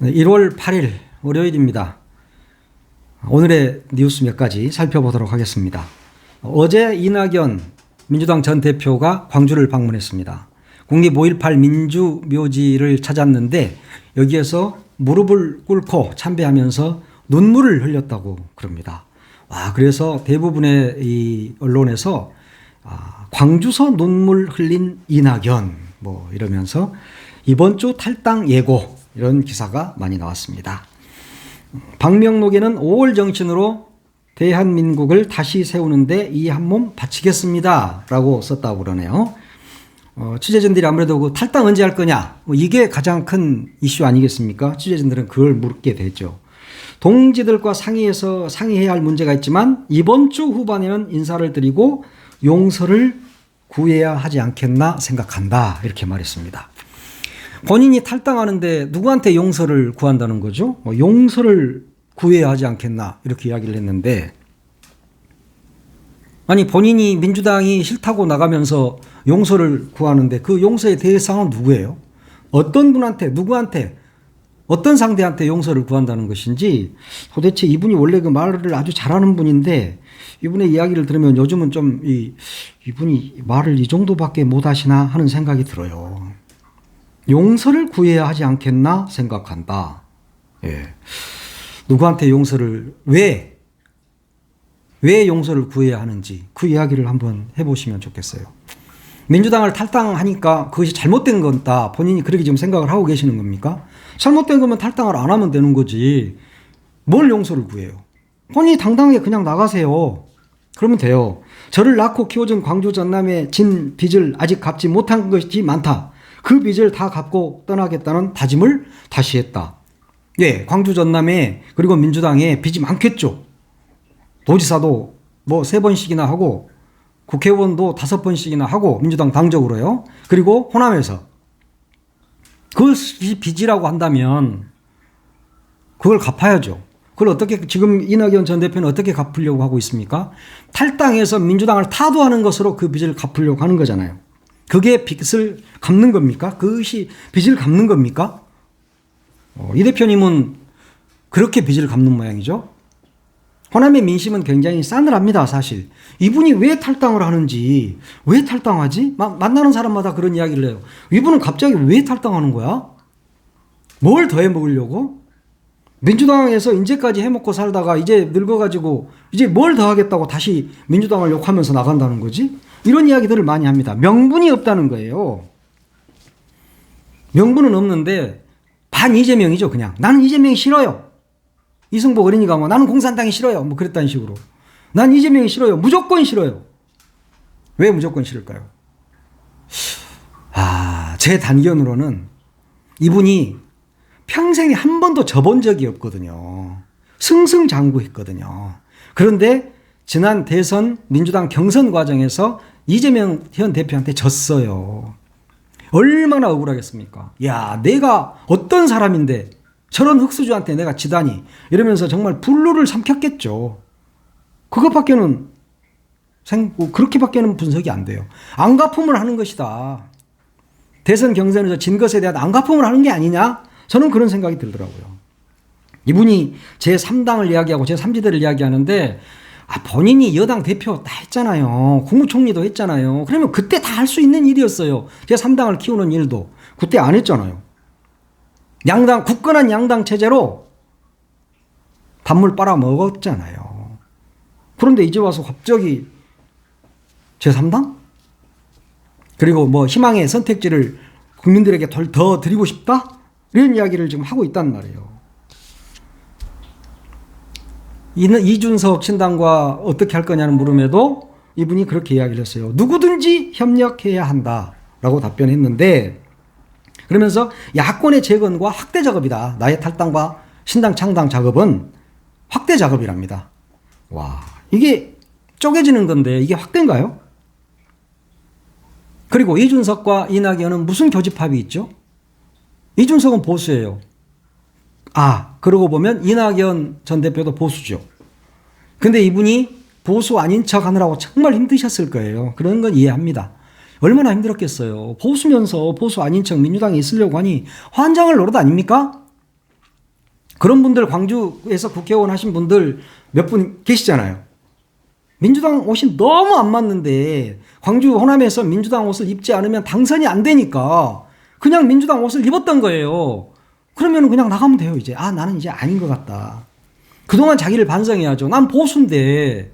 1월 8일 월요일입니다. 오늘의 뉴스 몇 가지 살펴보도록 하겠습니다. 어제 이낙연 민주당 전 대표가 광주를 방문했습니다. 국립 5.18 민주묘지를 찾았는데 여기에서 무릎을 꿇고 참배하면서 눈물을 흘렸다고 그럽니다. 와, 그래서 대부분의 이 언론에서 아, 광주서 눈물 흘린 이낙연 뭐 이러면서 이번 주 탈당 예고 이런 기사가 많이 나왔습니다. 박명록에는 5월 정신으로 대한민국을 다시 세우는데 이 한 몸 바치겠습니다. 라고 썼다고 그러네요. 어, 취재진들이 아무래도 그 탈당 언제 할 거냐? 뭐 이게 가장 큰 이슈 아니겠습니까? 취재진들은 그걸 묻게 되죠. 동지들과 상의해서 상의해야 할 문제가 있지만 이번 주 후반에는 인사를 드리고 용서를 구해야 하지 않겠나 생각한다. 이렇게 말했습니다. 본인이 탈당하는데 누구한테 용서를 구한다는 거죠? 뭐 용서를 구해야 하지 않겠나 이렇게 이야기를 했는데 아니 본인이 민주당이 싫다고 나가면서 용서를 구하는데 그 용서의 대상은 누구예요? 어떤 분한테 누구한테 어떤 상대한테 용서를 구한다는 것인지 도대체 이분이 원래 그 말을 아주 잘하는 분인데 이분의 이야기를 들으면 요즘은 좀 이, 이분이 말을 이 정도밖에 못 하시나 하는 생각이 들어요. 용서를 구해야 하지 않겠나 생각한다. 예. 누구한테 용서를 왜, 왜 용서를 구해야 하는지 그 이야기를 한번 해보시면 좋겠어요. 민주당을 탈당하니까 그것이 잘못된 건다. 본인이 그렇게 지금 생각을 하고 계시는 겁니까? 잘못된 거면 탈당을 안 하면 되는 거지. 뭘 용서를 구해요? 본인이 당당하게 그냥 나가세요. 그러면 돼요. 저를 낳고 키워준 광주 전남의 진 빚을 아직 갚지 못한 것이 많다. 그 빚을 다 갚고 떠나겠다는 다짐을 다시 했다. 예, 광주 전남에 그리고 민주당에 빚이 많겠죠. 도지사도 뭐 세 번씩이나 하고 국회의원도 다섯 번씩이나 하고 민주당 당적으로요. 그리고 호남에서 그것이 빚이라고 한다면 그걸 갚아야죠. 그걸 어떻게 지금 이낙연 전 대표는 어떻게 갚으려고 하고 있습니까? 탈당해서 민주당을 타도하는 것으로 그 빚을 갚으려고 하는 거잖아요. 그게 빚을 갚는 겁니까? 그것이 빚을 갚는 겁니까? 어, 이 대표님은 그렇게 빚을 갚는 모양이죠. 호남의 민심은 굉장히 싸늘합니다, 사실. 이분이 왜 탈당을 하는지, 왜 탈당하지? 마, 만나는 사람마다 그런 이야기를 해요. 이분은 갑자기 왜 탈당하는 거야? 뭘 더해 먹으려고? 민주당에서 이제까지 해먹고 살다가 이제 늙어가지고 이제 뭘 더 하겠다고 다시 민주당을 욕하면서 나간다는 거지? 이런 이야기들을 많이 합니다. 명분이 없다는 거예요. 명분은 없는데 반 이재명이죠, 그냥. 나는 이재명이 싫어요. 이승복 어린이가 뭐 나는 공산당이 싫어요. 뭐 그랬다는 식으로. 난 이재명이 싫어요. 무조건 싫어요. 왜 무조건 싫을까요? 아, 제 단견으로는 이분이 평생에 한 번도 져본 적이 없거든요. 승승장구했거든요. 그런데 지난 대선 민주당 경선 과정에서 이재명 현 대표한테 졌어요. 얼마나 억울하겠습니까? 야, 내가 어떤 사람인데 저런 흑수저한테 내가 지다니 이러면서 정말 분노를 삼켰겠죠. 그것밖에는 생뭐 그렇게밖에는 분석이 안 돼요. 안가품을 하는 것이다. 대선 경선에서 진 것에 대한 안가품을 하는 게 아니냐? 저는 그런 생각이 들더라고요. 이분이 제 3당을 이야기하고 제 3지대를 이야기하는데 아, 본인이 여당 대표 다 했잖아요. 국무총리도 했잖아요. 그러면 그때 다 할 수 있는 일이었어요. 제 3당을 키우는 일도. 그때 안 했잖아요. 양당, 굳건한 양당 체제로 단물 빨아 먹었잖아요. 그런데 이제 와서 갑자기 제3당? 그리고 뭐 희망의 선택지를 국민들에게 더 드리고 싶다? 이런 이야기를 지금 하고 있단 말이에요. 이준석 신당과 어떻게 할 거냐는 물음에도 이분이 그렇게 이야기를 했어요. 누구든지 협력해야 한다라고 답변했는데 그러면서 야권의 재건과 확대 작업이다. 나의 탈당과 신당 창당 작업은 확대 작업이랍니다. 와, 이게 쪼개지는 건데 이게 확대인가요? 그리고 이준석과 이낙연은 무슨 교집합이 있죠? 이준석은 보수예요. 아, 그러고 보면 이낙연 전 대표도 보수죠. 근데 이분이 보수 아닌 척 하느라고 정말 힘드셨을 거예요. 그런 건 이해합니다. 얼마나 힘들었겠어요. 보수면서 보수 아닌 척 민주당에 있으려고 하니 환장을 노릇 아닙니까? 그런 분들 광주에서 국회의원 하신 분들 몇 분 계시잖아요. 민주당 옷이 너무 안 맞는데 광주 호남에서 민주당 옷을 입지 않으면 당선이 안 되니까 그냥 민주당 옷을 입었던 거예요. 그러면 그냥 나가면 돼요, 이제. 아, 나는 이제 아닌 것 같다. 그동안 자기를 반성해야죠. 난 보수인데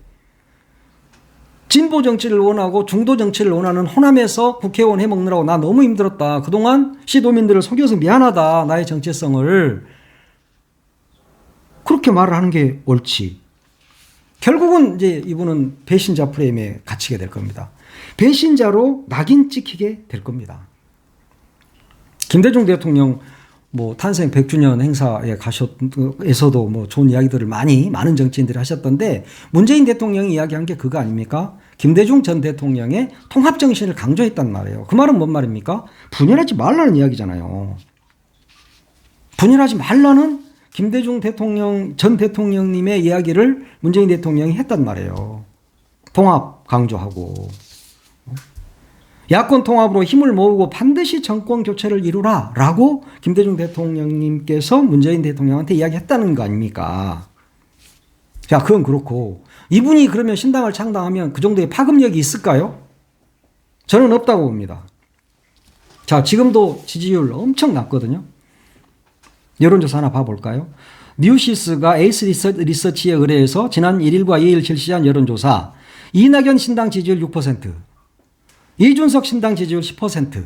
진보 정치를 원하고 중도 정치를 원하는 호남에서 국회의원 해 먹느라고 나 너무 힘들었다. 그동안 시도민들을 속여서 미안하다. 나의 정체성을 그렇게 말을 하는 게 옳지. 결국은 이제 이분은 배신자 프레임에 갇히게 될 겁니다. 배신자로 낙인 찍히게 될 겁니다. 김대중 대통령 뭐 탄생 100주년 행사에 가셨에서도 뭐 좋은 이야기들을 많이 많은 정치인들이 하셨던데 문재인 대통령이 이야기한 게 그거 아닙니까? 김대중 전 대통령의 통합 정신을 강조했단 말이에요. 그 말은 뭔 말입니까? 분열하지 말라는 이야기잖아요. 분열하지 말라는 김대중 대통령 전 대통령님의 이야기를 문재인 대통령이 했단 말이에요. 통합 강조하고 야권 통합으로 힘을 모으고 반드시 정권 교체를 이루라 라고 김대중 대통령님께서 문재인 대통령한테 이야기했다는 거 아닙니까? 자, 그건 그렇고 이분이 그러면 신당을 창당하면 그 정도의 파급력이 있을까요? 저는 없다고 봅니다. 자, 지금도 지지율 엄청 낮거든요. 여론조사 하나 봐볼까요? 뉴시스가 에이스 리서치에 의뢰해서 지난 1일과 2일 실시한 여론조사 이낙연 신당 지지율 6%, 이준석 신당 지지율 10%,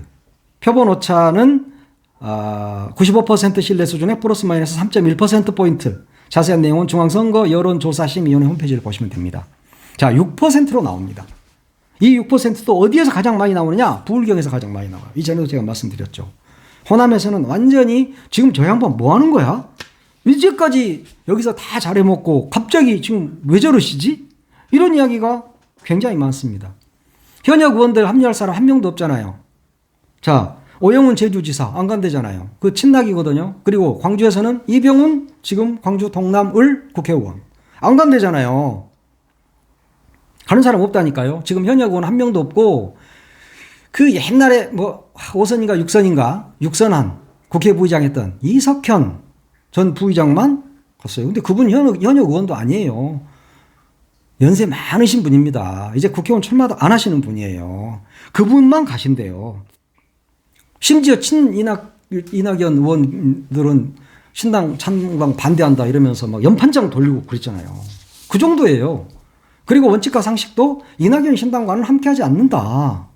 표본 오차는 어, 95% 신뢰 수준의 플러스 마이너스 3.1%포인트. 자세한 내용은 중앙선거 여론조사심의위원회 홈페이지를 보시면 됩니다. 자, 6%로 나옵니다. 이 6%도 어디에서 가장 많이 나오느냐? 부울경에서 가장 많이 나와요. 이전에도 제가 말씀드렸죠. 호남에서는 완전히 지금 저 양반 뭐 하는 거야? 이제까지 여기서 다 잘해먹고 갑자기 지금 왜 저러시지? 이런 이야기가 굉장히 많습니다. 현역 의원들 합류할 사람 한 명도 없잖아요. 자, 오영훈 제주지사 안 간대잖아요. 그 친낙이거든요. 그리고 광주에서는 이병훈 지금 광주 동남을 국회의원 안 간대잖아요. 가는 사람 없다니까요. 지금 현역 의원 한 명도 없고 그 옛날에 뭐 5선인가 6선인가 6선한 국회 부의장 했던 이석현 전 부의장만 갔어요. 근데 그분 현역, 현역 의원도 아니에요. 연세 많으신 분입니다. 이제 국회의원 출마도 안 하시는 분이에요. 그분만 가신대요. 심지어 친 이낙, 이낙연 의원들은 신당 찬방 반대한다 이러면서 막 연판장 돌리고 그랬잖아요. 그 정도예요. 그리고 원칙과 상식도 이낙연 신당과는 함께하지 않는다.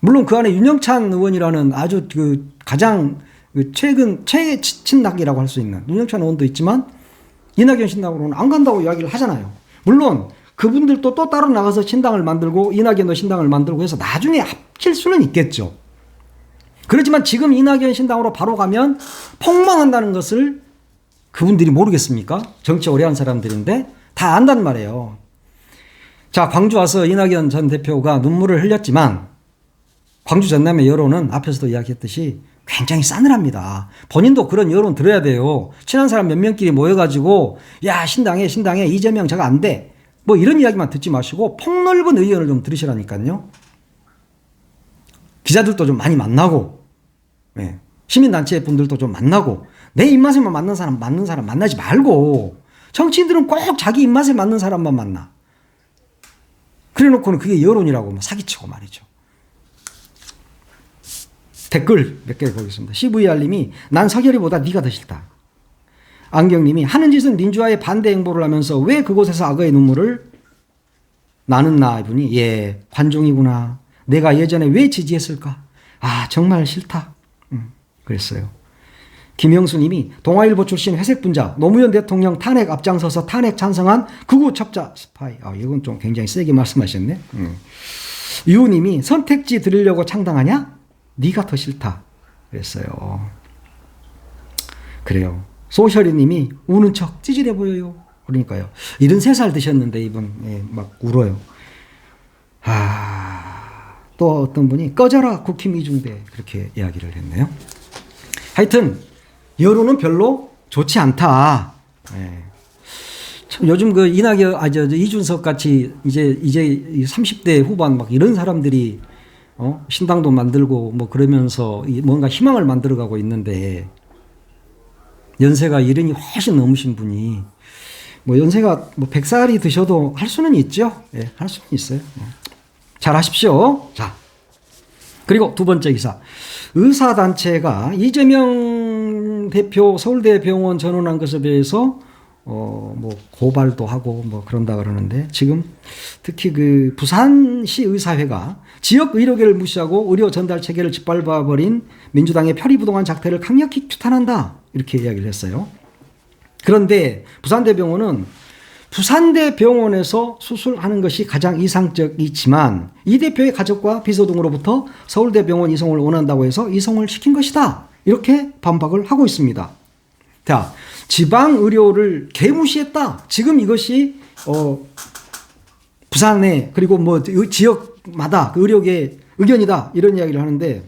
물론 그 안에 윤영찬 의원이라는 아주 그 가장 그 최근 최 친낙이라고 할 수 있는 윤영찬 의원도 있지만 이낙연 신당으로는 안 간다고 이야기를 하잖아요. 물론 그분들도 또 따로 나가서 신당을 만들고 이낙연도 신당을 만들고 해서 나중에 합칠 수는 있겠죠. 그렇지만 지금 이낙연 신당으로 바로 가면 폭망한다는 것을 그분들이 모르겠습니까? 정치 오래 한 사람들인데 다 안단 말이에요. 자, 광주 와서 이낙연 전 대표가 눈물을 흘렸지만 광주 전남의 여론은 앞에서도 이야기했듯이 굉장히 싸늘합니다. 본인도 그런 여론 들어야 돼요. 친한 사람 몇 명끼리 모여가지고 야 신당해 신당해 이재명 저거 안 돼. 뭐 이런 이야기만 듣지 마시고 폭넓은 의견을 좀 들으시라니까요. 기자들도 좀 많이 만나고 네. 시민단체 분들도 좀 만나고 내 입맛에만 맞는 사람 맞는 사람 만나지 말고 정치인들은 꼭 자기 입맛에 맞는 사람만 만나. 그래놓고는 그게 여론이라고 뭐 사기치고 말이죠. 댓글 몇 개 보겠습니다. CVR님이 난 서결이보다 네가 더 싫다. 안경님이 하는 짓은 민주화에 반대 행보를 하면서 왜 그곳에서 악어의 눈물을 나는 나 이분이 예 관종이구나. 내가 예전에 왜 지지했을까? 아 정말 싫다. 음, 그랬어요. 김영수님이 동아일보 출신 회색 분자 노무현 대통령 탄핵 앞장서서 탄핵 찬성한 극우 첩자 스파이. 아 이건 좀 굉장히 세게 말씀하셨네. 음. 유우님이 선택지 들으려고 창당하냐? 네가 더 싫다. 그랬어요. 그래요. 소셜이님이 우는 척 찌질해 보여요. 그러니까요. 73살 드셨는데 이분 예, 막 울어요. 아, 또 어떤 분이 꺼져라 국힘 이중대 그렇게 이야기를 했네요. 하여튼 여론은 별로 좋지 않다. 예. 참 요즘 그 이낙연 아저 이준석 같이 이제 이제 30대 후반 막 이런 사람들이 어? 신당도 만들고 뭐 그러면서 뭔가 희망을 만들어가고 있는데 연세가 이른이 훨씬 넘으신 분이 뭐 연세가 뭐 100살이 드셔도 할 수는 있죠. 예, 할 수는 있어요. 예. 잘 하십시오. 자. 그리고 두 번째 기사. 의사단체가 이재명 대표 서울대 병원 전원한 것에 대해서 어, 뭐, 고발도 하고 뭐 그런다 그러는데 지금 특히 그 부산시 의사회가 지역 의료계를 무시하고 의료 전달 체계를 짓밟아 버린 민주당의 표리부동한 작태를 강력히 규탄한다. 이렇게 이야기를 했어요. 그런데 부산대병원은 부산대병원에서 수술하는 것이 가장 이상적이지만 이 대표의 가족과 비서 등으로부터 서울대병원 이송을 원한다고 해서 이송을 시킨 것이다. 이렇게 반박을 하고 있습니다. 자, 지방 의료를 개무시했다. 지금 이것이 어 부산에 그리고 뭐 지역마다 그 의료계 의견이다 이런 이야기를 하는데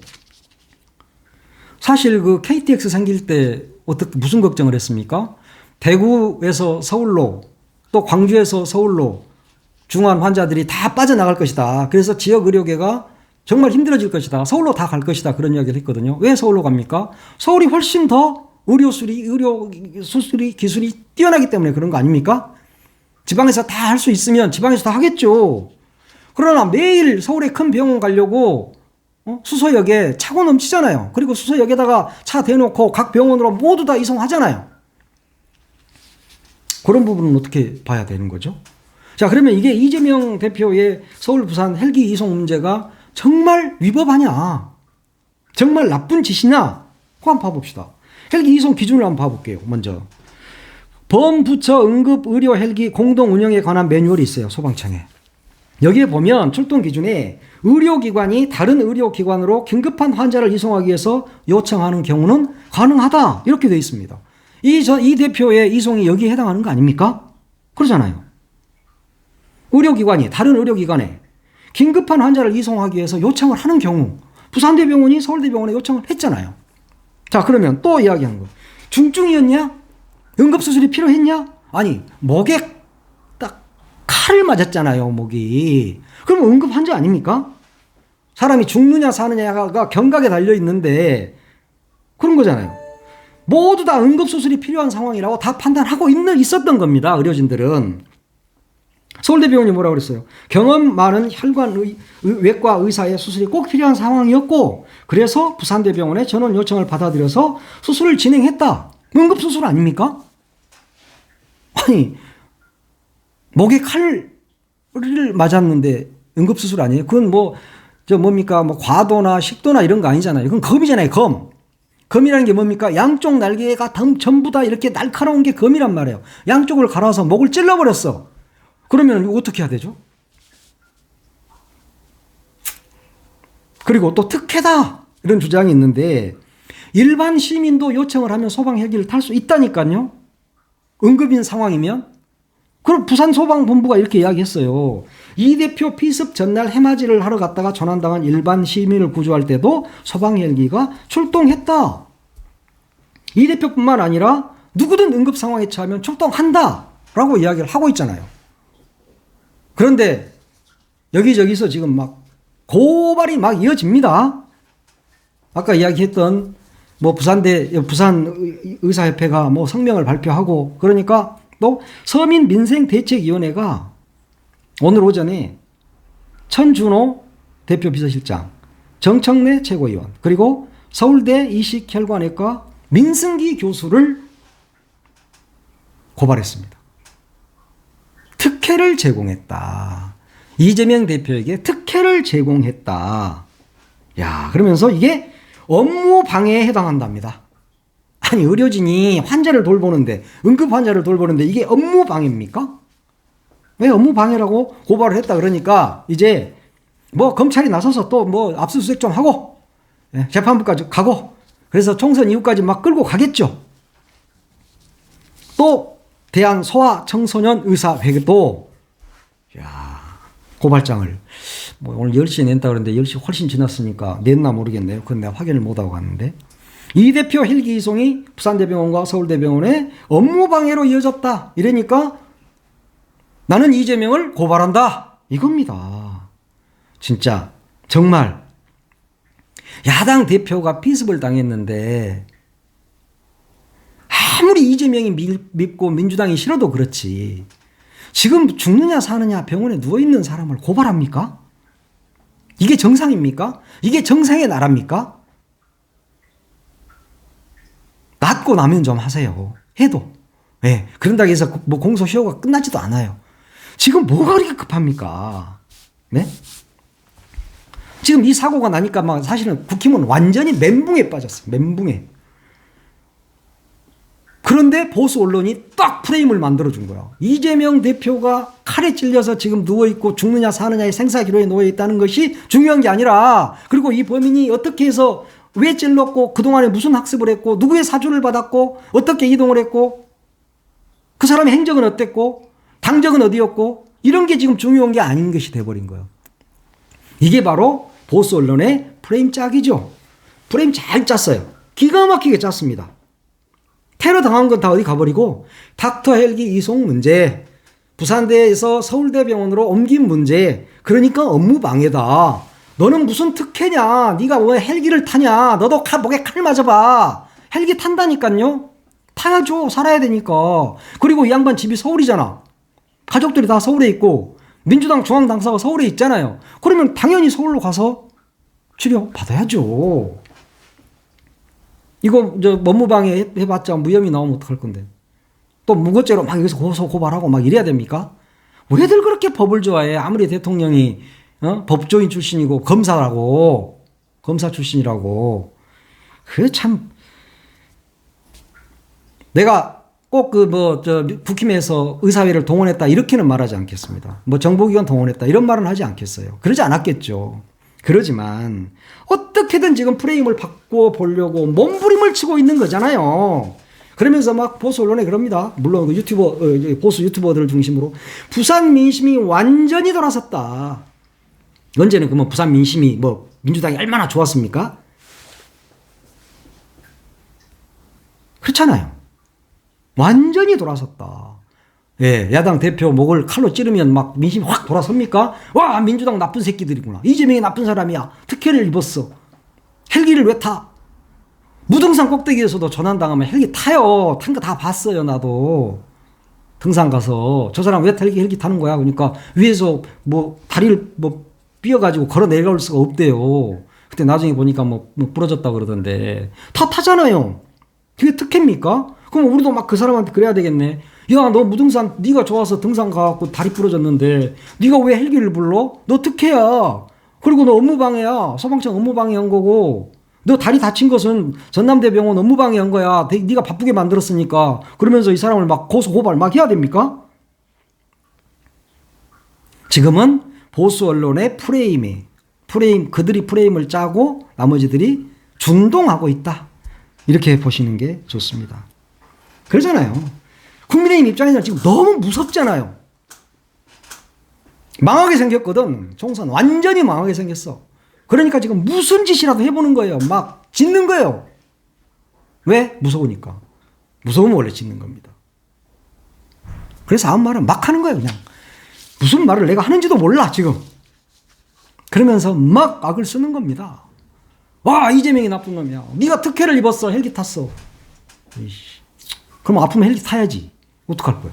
사실 그 KTX 생길 때 어떻게 무슨 걱정을 했습니까? 대구에서 서울로 또 광주에서 서울로 중환 환자들이 다 빠져나갈 것이다. 그래서 지역 의료계가 정말 힘들어질 것이다. 서울로 다 갈 것이다. 그런 이야기를 했거든요. 왜 서울로 갑니까? 서울이 훨씬 더 의료술이, 의료 수술이, 기술이 뛰어나기 때문에 그런 거 아닙니까? 지방에서 다 할 수 있으면 지방에서 다 하겠죠. 그러나 매일 서울에 큰 병원 가려고 어? 수서역에 차고 넘치잖아요. 그리고 수서역에다가 차 대놓고 각 병원으로 모두 다 이송하잖아요. 그런 부분은 어떻게 봐야 되는 거죠? 자, 그러면 이게 이재명 대표의 서울 부산 헬기 이송 문제가 정말 위법하냐? 정말 나쁜 짓이냐? 그거 한번 봐봅시다. 헬기 이송 기준을 한번 봐볼게요. 먼저. 범부처 응급 의료 헬기 공동 운영에 관한 매뉴얼이 있어요. 소방청에. 여기에 보면 출동 기준에 의료기관이 다른 의료기관으로 긴급한 환자를 이송하기 위해서 요청하는 경우는 가능하다. 이렇게 되어 있습니다. 이, 저, 이 대표의 이송이 여기에 해당하는 거 아닙니까? 그러잖아요. 의료기관이, 다른 의료기관에 긴급한 환자를 이송하기 위해서 요청을 하는 경우, 부산대병원이 서울대병원에 요청을 했잖아요. 자, 그러면 또 이야기하는 거. 중증이었냐? 응급수술이 필요했냐? 아니, 목에 딱 칼을 맞았잖아요, 목이. 그럼 응급 환자 아닙니까? 사람이 죽느냐 사느냐가 경각에 달려 있는데 그런 거잖아요. 모두 다 응급수술이 필요한 상황이라고 다 판단하고 있는, 있었던 겁니다. 의료진들은. 서울대 병원이 뭐라 그랬어요? 경험 많은 혈관 의, 외과 의사의 수술이 꼭 필요한 상황이었고, 그래서 부산대 병원에 전원 요청을 받아들여서 수술을 진행했다. 응급 수술 아닙니까? 아니, 목에 칼을 맞았는데 응급 수술 아니에요? 그건 뭐, 저 뭡니까? 뭐 과도나 식도나 이런 거 아니잖아요. 그건 검이잖아요, 검. 검이라는 게 뭡니까? 양쪽 날개가 전부 다 이렇게 날카로운 게 검이란 말이에요. 양쪽을 갈아서 목을 찔러버렸어. 그러면 어떻게 해야 되죠? 그리고 또 특혜다! 이런 주장이 있는데, 일반 시민도 요청을 하면 소방 헬기를 탈 수 있다니까요? 응급인 상황이면? 그럼 부산 소방본부가 이렇게 이야기했어요. 이 대표 피습 전날 해맞이를 하러 갔다가 전환당한 일반 시민을 구조할 때도 소방 헬기가 출동했다. 이 대표뿐만 아니라 누구든 응급 상황에 처하면 출동한다. 라고 이야기를 하고 있잖아요. 그런데 여기저기서 지금 막 고발이 막 이어집니다. 아까 이야기했던 뭐 부산대, 부산 의사협회가 뭐 성명을 발표하고 그러니까 또 서민 민생 대책위원회가 오늘 오전에 천준호 대표 비서실장, 정청래 최고위원, 그리고 서울대 이식혈관외과 민승기 교수를 고발했습니다. 특혜를 제공했다. 이재명 대표에게 특혜를 제공했다. 야, 그러면서 이게 업무 방해에 해당한답니다. 아니 의료진이 환자를 돌보는데 응급 환자를 돌보는데 이게 업무 방해입니까? 왜 업무 방해라고 고발을 했다 그러니까 이제 뭐 검찰이 나서서 또 뭐 압수수색 좀 하고 예, 재판부까지 가고 그래서 총선 이후까지 막 끌고 가겠죠. 또 대한 소아 청소년 의사회도 야 고발장을 뭐 오늘 10시에 낸다 그러는데 10시 훨씬 지났으니까 냈나 모르겠네요. 그건 내가 확인을 못하고 갔는데 이 대표 헬기 이송이 부산대병원과 서울대병원에 업무 방해로 이어졌다. 이러니까 나는 이재명을 고발한다. 이겁니다. 진짜 정말 야당 대표가 피습을 당했는데 아무리 이재명이 밀- 밉고 민주당이 싫어도 그렇지. 지금 죽느냐 사느냐 병원에 누워 있는 사람을 고발합니까? 이게 정상입니까? 이게 정상의 나라입니까? 낫고 나면 좀 하세요. 해도. 예. 그런다고 해서 뭐 공소시효가 끝나지도 않아요. 지금 뭐가 그렇게 급합니까? 네? 지금 이 사고가 나니까 막 사실은 국힘은 완전히 멘붕에 빠졌어요. 멘붕에. 그런데 보수 언론이 딱 프레임을 만들어준 거야. 이재명 대표가 칼에 찔려서 지금 누워있고 죽느냐 사느냐의 생사기로에 놓여있다는 것이 중요한 게 아니라 그리고 이 범인이 어떻게 해서 왜 찔렀고 그동안에 무슨 학습을 했고 누구의 사주를 받았고 어떻게 이동을 했고 그 사람의 행적은 어땠고 당적은 어디였고 이런 게 지금 중요한 게 아닌 것이 돼버린 거예요. 이게 바로 보수 언론의 프레임 짝이죠. 프레임 잘 짰어요. 기가 막히게 짰습니다. 테러 당한 건 다 어디 가버리고 닥터 헬기 이송 문제, 부산대에서 서울대병원으로 옮긴 문제, 그러니까 업무 방해다. 너는 무슨 특혜냐? 네가 왜 헬기를 타냐? 너도 칼, 목에 칼 맞아봐. 헬기 탄다니까요. 타야죠. 살아야 되니까. 그리고 이 양반 집이 서울이잖아. 가족들이 다 서울에 있고 민주당 중앙 당사가 서울에 있잖아요. 그러면 당연히 서울로 가서 치료 받아야죠. 이거 저 법무방해 해- 해봤자 무혐의 나오면 어떡할 건데. 또 무고죄로 막 여기서 고소 고발하고 막 이래야 됩니까? 왜들 그렇게 법을 좋아해? 아무리 대통령이 어? 법조인 출신이고 검사라고 검사 출신이라고 그게 참 내가 꼭 그 뭐 저 국힘에서 의사회를 동원했다 이렇게는 말하지 않겠습니다. 뭐 정보기관 동원했다 이런 말은 하지 않겠어요. 그러지 않았겠죠. 그러지만 어떻게든 지금 프레임을 바꿔 보려고 몸부림을 치고 있는 거잖아요. 그러면서 막 보수 언론에 그럽니다. 물론 그 유튜버 어, 보수 유튜버들을 중심으로 부산 민심이 완전히 돌아섰다. 언제는 그뭐 부산 민심이 뭐 민주당이 얼마나 좋았습니까? 그렇잖아요. 완전히 돌아섰다. 예, 야당 대표 목을 칼로 찌르면 막 민심이 확 돌아섭니까? 와, 민주당 나쁜 새끼들이구나. 이재명이 나쁜 사람이야. 특혜를 입었어. 헬기를 왜 타? 무등산 꼭대기에서도 전환당하면 헬기 타요. 탄 거 다 봤어요, 나도. 등산 가서. 저 사람 왜 헬기, 헬기 타는 거야? 그러니까 위에서 뭐 다리를 뭐 삐어가지고 걸어 내려올 수가 없대요. 그때 나중에 보니까 뭐, 뭐 부러졌다 그러던데. 다 타잖아요. 그게 특혜입니까? 그럼 우리도 막 그 사람한테 그래야 되겠네. 야, 너 무등산 네가 좋아서 등산 가갖고 다리 부러졌는데 네가 왜 헬기를 불러? 너 특혜야. 그리고 너 업무방해야. 소방청 업무방해한 거고. 너 다리 다친 것은 전남대병원 업무방해한 거야. 대- 네가 바쁘게 만들었으니까. 그러면서 이 사람을 막 고소 고발 막 해야 됩니까? 지금은 보수 언론의 프레임에 프레임 그들이 프레임을 짜고 나머지들이 준동하고 있다. 이렇게 보시는 게 좋습니다. 그러잖아요. 국민의힘 입장에서는 지금 너무 무섭잖아요. 망하게 생겼거든. 총선 완전히 망하게 생겼어. 그러니까 지금 무슨 짓이라도 해보는 거예요. 막 짓는 거예요. 왜? 무서우니까. 무서우면 원래 짓는 겁니다. 그래서 아무 말은 막 하는 거예요. 그냥. 무슨 말을 내가 하는지도 몰라, 지금. 그러면서 막 악을 쓰는 겁니다. 와, 이재명이 나쁜 놈이야. 네가 특혜를 입었어. 헬기 탔어. 그럼 아프면 헬기 타야지. 어떡할 거야?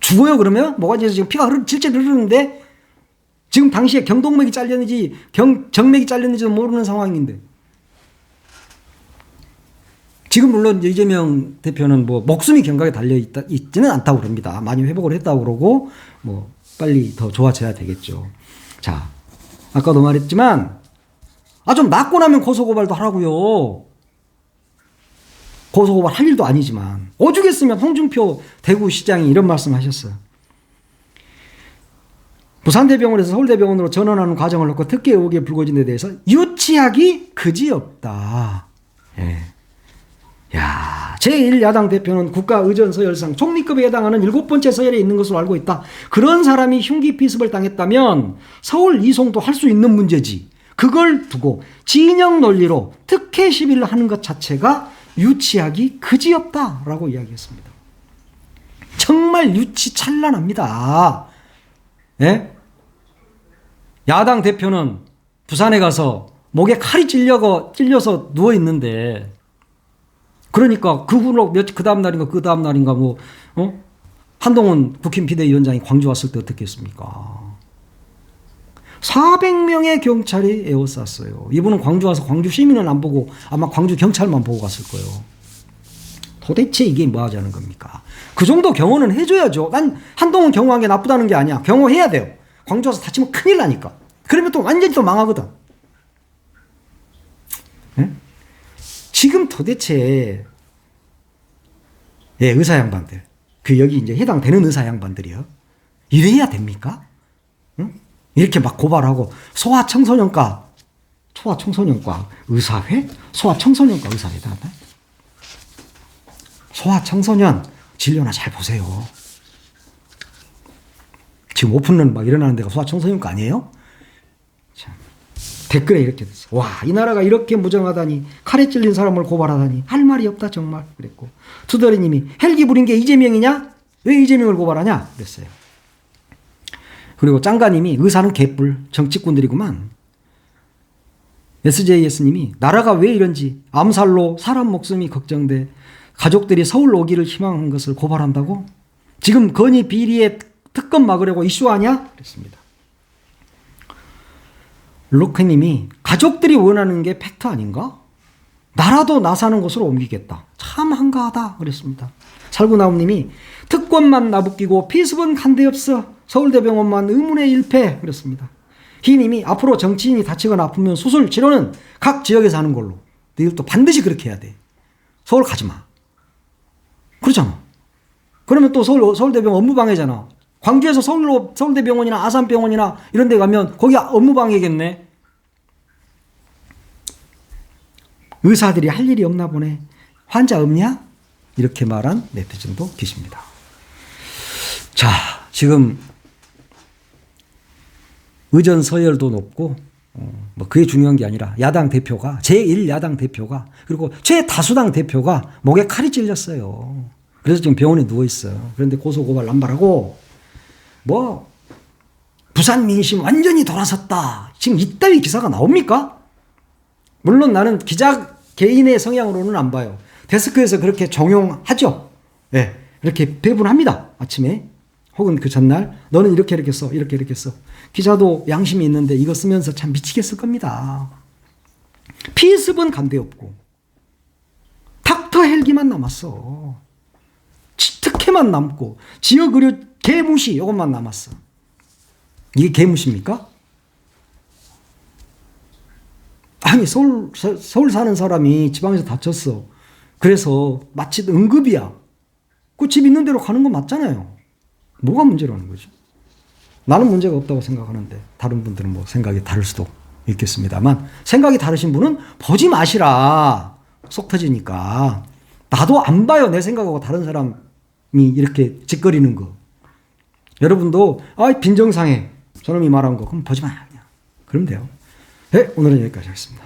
죽어요, 그러면? 모가지에서 지금 피가 흐르, 질질 흐르는데? 지금 당시에 경동맥이 잘렸는지, 경, 정맥이 잘렸는지도 모르는 상황인데. 지금 물론 이재명 대표는 뭐 목숨이 경각에 달려 있다, 있지는 않다고 그럽니다. 많이 회복을 했다고 그러고, 뭐, 빨리 더 좋아져야 되겠죠. 자, 아까도 말했지만, 아, 좀 낫고 나면 고소고발도 하라고요. 고소고발 할 일도 아니지만 오죽했으면 홍준표 대구시장이 이런 말씀 하셨어요. 부산대병원에서 서울대병원으로 전환하는 과정을 놓고 특혜 의혹에 불거진 데 대해서 유치하기 그지없다. 예. 야, 제1야당 대표는 국가의전 서열상 총리급에 해당하는 일곱 번째 서열에 있는 것으로 알고 있다. 그런 사람이 흉기 피습을 당했다면 서울 이송도 할 수 있는 문제지. 그걸 두고 진영 논리로 특혜 시비를 하는 것 자체가 유치하기 그지없다라고 이야기했습니다. 정말 유치 찬란합니다. 예? 야당 대표는 부산에 가서 목에 칼이 찔려서, 찔려서 누워 있는데 그러니까 그 후로 며칠 그 다음 날인가 그 다음 날인가 뭐 어? 한동훈 국힘 비대위원장이 광주 왔을 때 어떻게 했습니까? 400명의 경찰이 에워쌌어요. 이분은 광주 와서 광주 시민은 안 보고 아마 광주 경찰만 보고 갔을 거예요. 도대체 이게 뭐 하자는 겁니까? 그 정도 경호는 해줘야죠. 난 한동훈 경호한 게 나쁘다는 게 아니야. 경호해야 돼요. 광주 와서 다치면 큰일 나니까. 그러면 또 완전히 또 망하거든. 예? 지금 도대체 예, 의사 양반들. 그 여기 이제 해당되는 의사 양반들이요. 이래야 됩니까? 응? 이렇게 막 고발하고 소아 청소년과 소아 청소년과 의사회? 소아 청소년과 의사회다. 소아 청소년 진료나 잘 보세요. 지금 오픈런 막 일어나는 데가 소아 청소년과 아니에요? 참. 댓글에 이렇게 됐어. 와, 이 나라가 이렇게 무정하다니, 칼에 찔린 사람을 고발하다니, 할 말이 없다, 정말. 그랬고. 투덜이님이, 헬기 부린 게 이재명이냐? 왜 이재명을 고발하냐? 그랬어요. 그리고 짱가님이, 의사는 개뿔, 정치꾼들이구만. SJS님이, 나라가 왜 이런지, 암살로 사람 목숨이 걱정돼, 가족들이 서울 오기를 희망한 것을 고발한다고? 지금 건희 비리에 특검 막으려고 이슈하냐? 그랬습니다. 로크님이 가족들이 원하는 게 팩트 아닌가? 나라도 나 사는 곳으로 옮기겠다. 참 한가하다. 그랬습니다. 살구나무님이 특권만 나부끼고 피습은 간데 없어. 서울대병원만 의문의 일패. 그랬습니다. 희님이 앞으로 정치인이 다치거나 아프면 수술 치료는 각 지역에서 하는 걸로. 너희들도 반드시 그렇게 해야 돼. 서울 가지 마. 그렇잖아. 그러면 또 서울, 서울대병원 업무방해잖아. 광주에서 서울로, 서울대병원이나 아산병원이나 이런 데 가면 거기 업무방해겠네. 의사들이 할 일이 없나 보네. 환자 없냐? 이렇게 말한 네티즌도 계십니다. 자, 지금 의전 서열도 높고 어, 뭐 그게 중요한 게 아니라 야당 대표가 제1 야당 대표가 그리고 최다수당 대표가 목에 칼이 찔렸어요. 그래서 지금 병원에 누워 있어요. 그런데 고소 고발 남발하고 뭐 부산 민심 완전히 돌아섰다. 지금 이따위 기사가 나옵니까? 물론 나는 기자 개인의 성향으로는 안 봐요. 데스크에서 그렇게 정용하죠. 예. 네, 이렇게 배분합니다. 아침에. 혹은 그 전날 너는 이렇게 이렇게 써. 이렇게 이렇게 써. 기자도 양심이 있는데 이거 쓰면서 참 미치겠을 겁니다. 피습은 간대 없고 닥터 헬기만 남았어. 특혜만 남고 지역 의료 개무시 이것만 남았어. 이게 개무시입니까? 아니 서울 서 울 사는 사람이 지방에서 다쳤어. 그래서 마치 응급이야. 그 집 있는 대로 가는 건 맞잖아요. 뭐가 문제라는 거죠? 나는 문제가 없다고 생각하는데 다른 분들은 뭐 생각이 다를 수도 있겠습니다만 생각이 다르신 분은 보지 마시라. 속 터지니까. 나도 안 봐요. 내 생각하고 다른 사람이 이렇게 짓거리는 거. 여러분도 아 빈정상해. 저놈이 말한 거 그럼 보지 마. 그럼 돼요. 네, 오늘은 여기까지 하겠습니다.